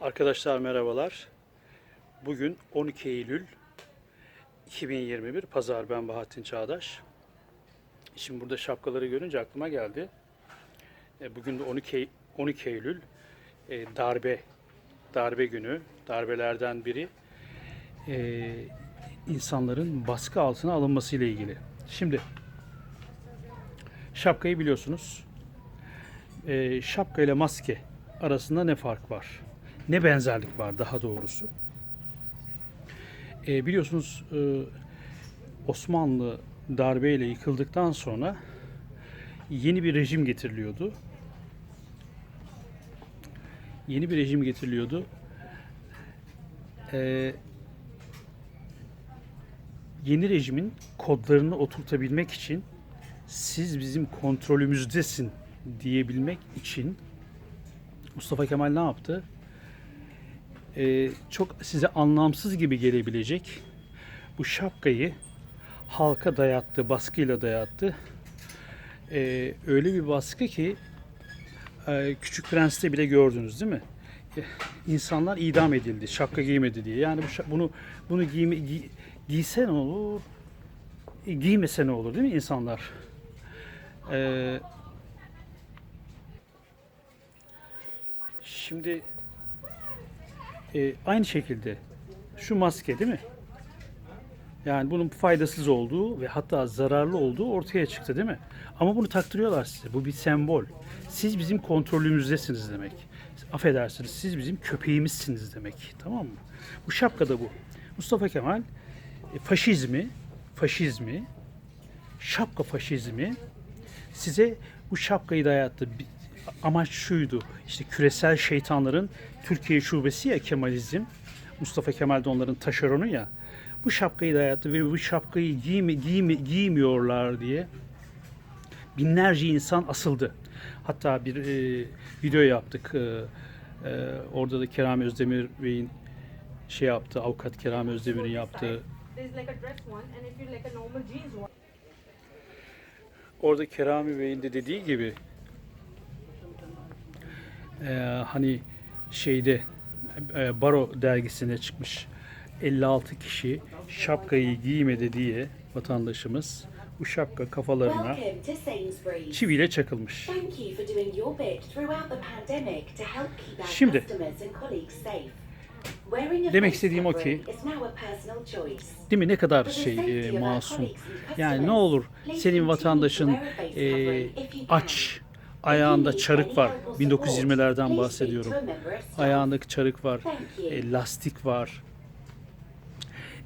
Arkadaşlar merhabalar. Bugün 12 Eylül 2021 Pazar. Ben Bahattin Çağdaş. Şimdi burada şapkaları görünce aklıma geldi. E, Bugün de 12, Ey- 12 Eylül e, darbe darbe günü. Darbelerden biri e, insanların baskı altına alınması ile ilgili. Şimdi şapkayı biliyorsunuz. Şapka ile maske arasında ne fark var? Ne benzerlik var daha doğrusu? E, biliyorsunuz e, Osmanlı darbeyle yıkıldıktan sonra yeni bir rejim getiriliyordu. Yeni bir rejim getiriliyordu. E, yeni rejimin kodlarını oturtabilmek için siz bizim kontrolümüzdesin diyebilmek için Mustafa Kemal ne yaptı? Ee, çok size anlamsız gibi gelebilecek bu şapkayı halka dayattı, baskıyla dayattı. Ee, öyle bir baskı ki e, Küçük Prens'te bile gördünüz değil mi? E, İnsanlar idam edildi, şapka giymedi diye. Yani bu bunu bunu giyme, giy, giyse ne olur? E, giymese ne olur değil mi insanlar? Ee, Şimdi e, aynı şekilde şu maske değil mi? Yani bunun faydasız olduğu ve hatta zararlı olduğu ortaya çıktı değil mi? Ama bunu taktırıyorlar size. Bu bir sembol. Siz bizim kontrolümüzdesiniz demek. Affedersiniz siz bizim köpeğimizsiniz demek. Tamam mı? Bu şapka da bu. Mustafa Kemal e, faşizmi, faşizmi, şapka faşizmi size bu şapkayı dayattı. Amaç şuydu. işte küresel şeytanların Türkiye şubesi ya Kemalizm. Mustafa Kemal de onların taşeronu ya. Bu şapkayı dayattı ve bu şapkayı giymi, giymi, giymiyorlar diye binlerce insan asıldı. Hatta bir e, video yaptık. E, e, orada da Kerem Özdemir Bey'in şey yaptı, avukat Kerem Özdemir'in yaptığı orada Kerami Bey'in de dediği gibi e, hani şeyde e, Baro dergisine çıkmış 56 kişi şapkayı giymedi diye vatandaşımız bu şapka kafalarına çiviyle çakılmış. Şimdi- Demek istediğim o ki-. Değil mi? Ne kadar şey e, masum. Yani ne olur senin vatandaşın e, aç ayağında çarık var. 1920'lerden bahsediyorum. Ayağındaki çarık var. E, lastik var.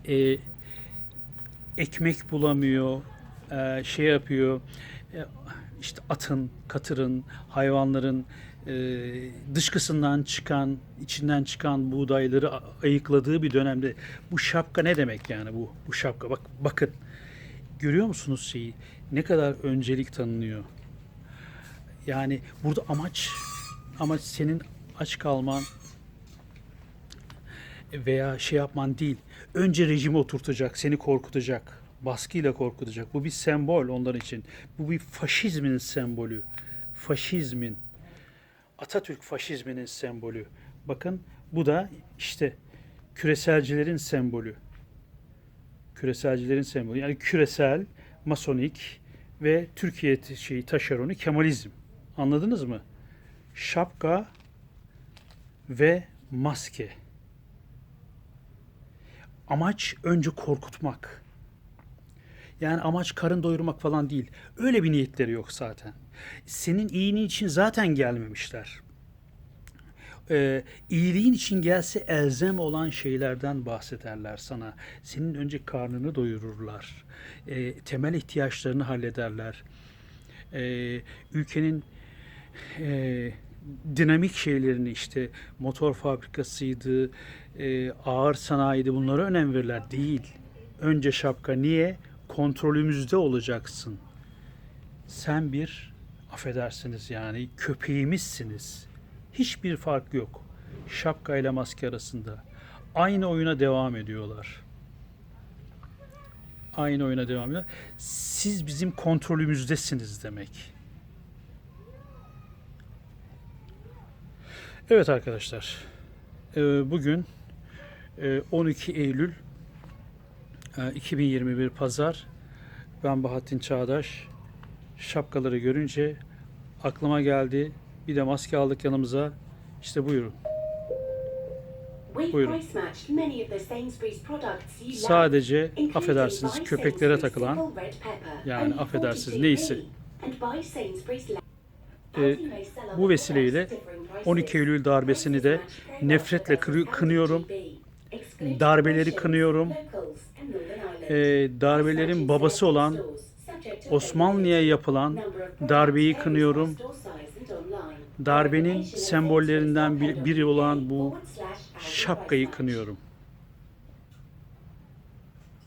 E, ekmek bulamıyor. e, şey yapıyor. E, işte atın, katırın, hayvanların e, dışkısından çıkan, içinden çıkan buğdayları ayıkladığı bir dönemde bu şapka ne demek yani bu bu şapka? Bak bakın. Görüyor musunuz şeyi? Ne kadar öncelik tanınıyor. Yani burada amaç amaç senin aç kalman veya şey yapman değil. Önce rejimi oturtacak, seni korkutacak, baskıyla korkutacak. Bu bir sembol onlar için. Bu bir faşizmin sembolü. Faşizmin Atatürk faşizminin sembolü. Bakın bu da işte küreselcilerin sembolü. Küreselcilerin sembolü. Yani küresel, masonik ve Türkiye şeyi taşeronu Kemalizm. Anladınız mı? Şapka ve maske. Amaç önce korkutmak. Yani amaç karın doyurmak falan değil. Öyle bir niyetleri yok zaten. Senin iyiliğin için zaten gelmemişler. Ee, iyiliğin için gelse elzem olan şeylerden bahsederler sana. Senin önce karnını doyururlar. Ee, temel ihtiyaçlarını hallederler. Ee, ülkenin e, dinamik şeylerini işte motor fabrikasıydı, e, ağır sanayiydi bunlara önem verirler. Değil. Önce şapka. Niye? Kontrolümüzde olacaksın. Sen bir affedersiniz yani köpeğimizsiniz. Hiçbir fark yok. Şapka ile maske arasında. Aynı oyuna devam ediyorlar. Aynı oyuna devam ediyor. Siz bizim kontrolümüzdesiniz demek. Evet arkadaşlar. e, bugün e, 12 Eylül e, 2021 Pazar. Ben Bahattin Çağdaş. Şapkaları görünce aklıma geldi. Bir de maske aldık yanımıza. İşte buyurun. Buyurun. Sadece affedersiniz köpeklere takılan yani affedersiniz 42p, neyse. E, bu vesileyle products at different prices, 12 Eylül darbesini de nefretle kınıyorum. 42p, exclusive Darbeleri kınıyorum. E, darbelerin babası olan Osmanlı'ya yapılan darbeyi kınıyorum. Darbenin sembollerinden bir- biri olan bu şapkayı kınıyorum.